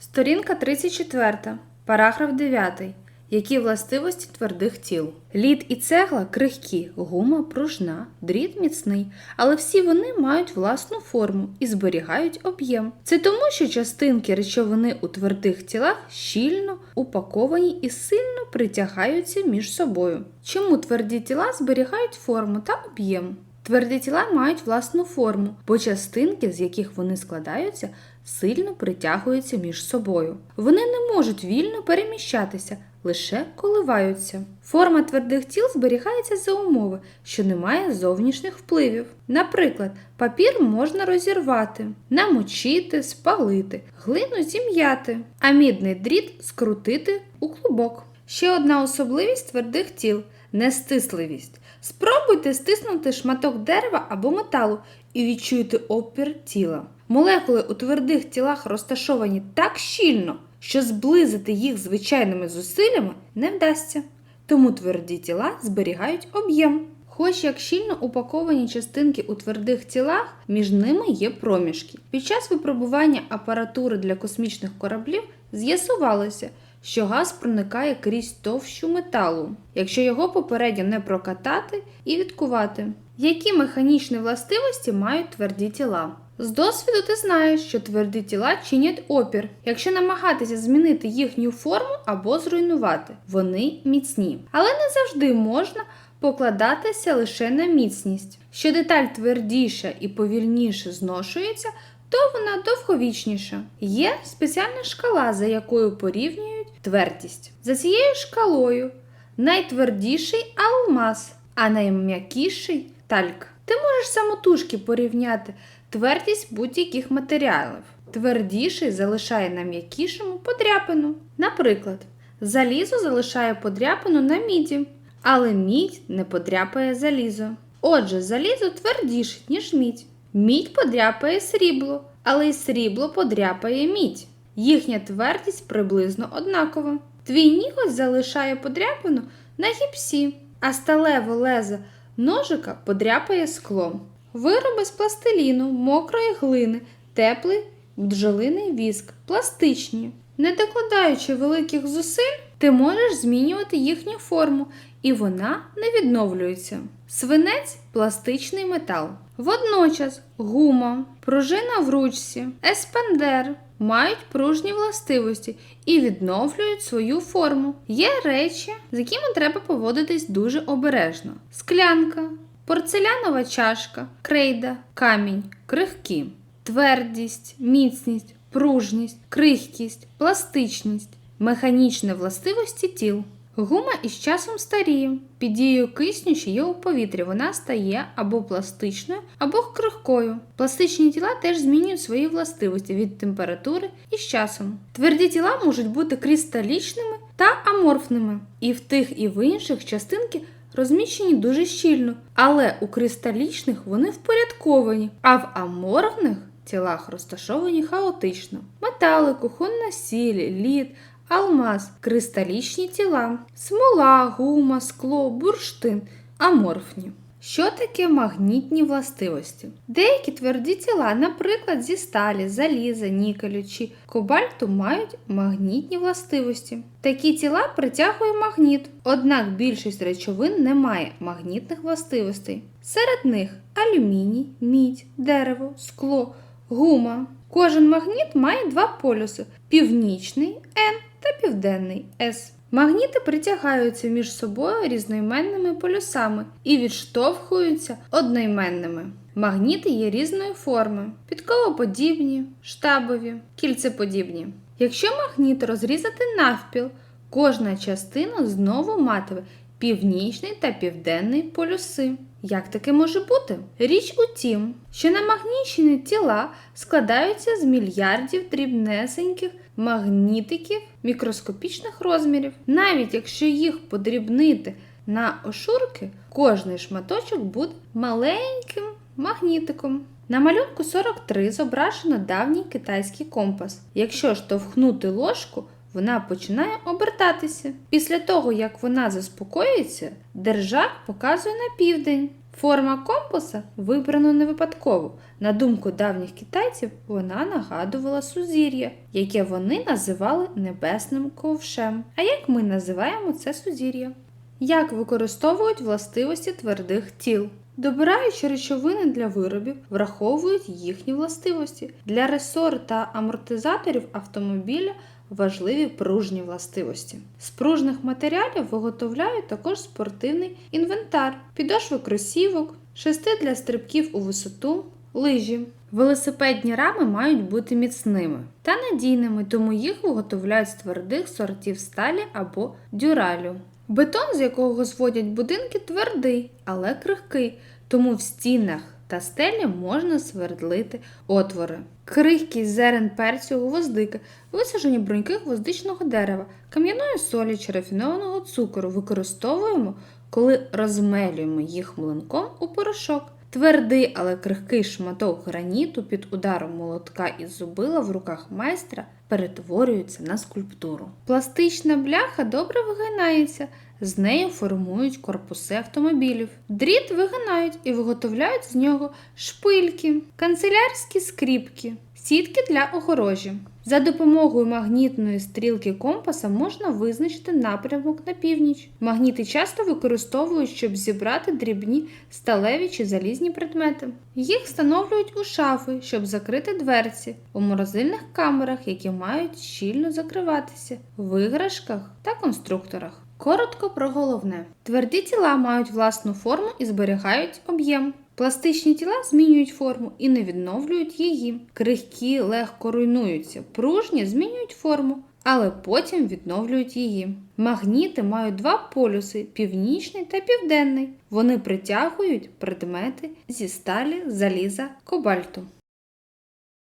Сторінка 34, параграф 9. Які властивості твердих тіл? Лід і цегла крихкі, гума пружна, дріт міцний, але всі вони мають власну форму і зберігають об'єм. Це тому, що частинки речовини у твердих тілах щільно упаковані і сильно притягаються між собою. Чому тверді тіла зберігають форму та об'єм? Тверді тіла мають власну форму, бо частинки, з яких вони складаються, сильно притягуються між собою. Вони не можуть вільно переміщатися, лише коливаються. Форма твердих тіл зберігається за умови, що немає зовнішніх впливів. Наприклад, папір можна розірвати, намочити, спалити, глину зім'яти, а мідний дріт скрутити у клубок. Ще одна особливість твердих тіл нестисливість. Спробуйте стиснути шматок дерева або металу і відчуйте опір тіла. Молекули у твердих тілах розташовані так щільно, що зблизити їх звичайними зусиллями не вдасться. Тому тверді тіла зберігають об'єм. Хоч як щільно упаковані частинки у твердих тілах, між ними є проміжки. Під час випробування апаратури для космічних кораблів з'ясувалося, що газ проникає крізь товщу металу, якщо його попередньо не прокатати і відкувати. Які механічні властивості мають тверді тіла? З досвіду ти знаєш, що тверді тіла чинять опір, якщо намагатися змінити їхню форму або зруйнувати. Вони міцні. Але не завжди можна покладатися лише на міцність. Що деталь твердіша і повільніше зношується, то вона довговічніша. Є спеціальна шкала, за якою порівнюють твердість. За цією шкалою найтвердіший алмаз, а найм'якіший тальк. Ти можеш самотужки порівняти твердість будь-яких матеріалів. Твердіший залишає на м'якішому подряпину. Наприклад, залізо залишає подряпину на міді, але мідь не подряпає залізо. Отже, залізо твердіше, ніж мідь. Мідь подряпає срібло, але й срібло подряпає мідь. Їхня твердість приблизно однакова. Твій ніготь залишає подряпину на гіпсі, а сталеве лезо ножика подряпає скло. Вироби з пластиліну, мокрої глини, теплий бджолиний віск, пластичні. Не докладаючи великих зусиль, ти можеш змінювати їхню форму, і вона не відновлюється. Свинець пластичний метал. Водночас гума, пружина в ручці, еспандер мають пружні властивості і відновлюють свою форму. Є речі, з якими треба поводитись дуже обережно: склянка, порцелянова чашка, крейда, камінь, крихкі, твердість, міцність, пружність, крихкість, пластичність, механічні властивості тіл. Гума із часом старіє. Під дією кисню, що є у повітрі, вона стає або пластичною, або крихкою. Пластичні тіла теж змінюють свої властивості від температури і з часом. Тверді тіла можуть бути кристалічними та аморфними. І в тих, і в інших частинки розміщені дуже щільно, але у кристалічних вони впорядковані, а в аморфних тілах розташовані хаотично. Метали, кухонна сіль, лід, алмаз, кристалічні тіла, смола, гума, скло, бурштин, аморфні. Що таке магнітні властивості? Деякі тверді тіла, наприклад, зі сталі, заліза, нікелю чи кобальту, мають магнітні властивості. Такі тіла притягує магніт, однак більшість речовин не має магнітних властивостей. Серед них алюміній, мідь, дерево, скло, гума. Кожен магніт має два полюси: північний N та південний С. Магніти притягаються між собою різноіменними полюсами і відштовхуються одноіменними. Магніти є різної форми: підковоподібні, штабові, кільцеподібні. Якщо магніт розрізати навпіл, кожна частина знову матиме північний та південний полюси. Як таке може бути? Річ у тім, що намагнічені тіла складаються з мільярдів дрібнесеньких магнітиків мікроскопічних розмірів. Навіть якщо їх подрібнити на ошурки, кожний шматочок буде маленьким магнітиком. На малюнку 43 зображено давній китайський компас. Якщо штовхнути ложку, вона починає обертатися. Після того, як вона заспокоїться, держак показує на південь. Форма компаса вибрана не випадково. На думку давніх китайців, вона нагадувала сузір'я, яке вони називали небесним ковшем. А як ми називаємо це сузір'я? Як використовують властивості твердих тіл? Добираючи речовини для виробів, враховують їхні властивості. Для ресор та амортизаторів автомобіля важливі пружні властивості. З пружних матеріалів виготовляють також спортивний інвентар, підошви кросівок, шести для стрибків у висоту, лижі. Велосипедні рами мають бути міцними та надійними, тому їх виготовляють з твердих сортів сталі або дюралю. Бетон, з якого зводять будинки, твердий, але крихкий, тому в стінах та стелі можна свердлити отвори. Крихкість зерен перцю, гвоздики, висаджені бруньки гвоздичного дерева, кам'яної солі чи рафінованого цукору використовуємо, коли розмелюємо їх млинком у порошок. Твердий, але крихкий шматок граніту під ударом молотка із зубила в руках майстра перетворюється на скульптуру. Пластична бляха добре вигинається, з нею формують корпуси автомобілів. Дріт вигинають і виготовляють з нього шпильки, канцелярські скріпки, сітки для огорожі. За допомогою магнітної стрілки компаса можна визначити напрямок на північ. Магніти часто використовують, щоб зібрати дрібні сталеві чи залізні предмети. Їх встановлюють у шафи, щоб закрити дверці, у морозильних камерах, які мають щільно закриватися, в іграшках та конструкторах. Коротко про головне: тверді тіла мають власну форму і зберігають об'єм. Пластичні тіла змінюють форму і не відновлюють її. Крихкі легко руйнуються, пружні змінюють форму, але потім відновлюють її. Магніти мають два полюси північний та південний. Вони притягують предмети зі сталі, заліза, кобальту.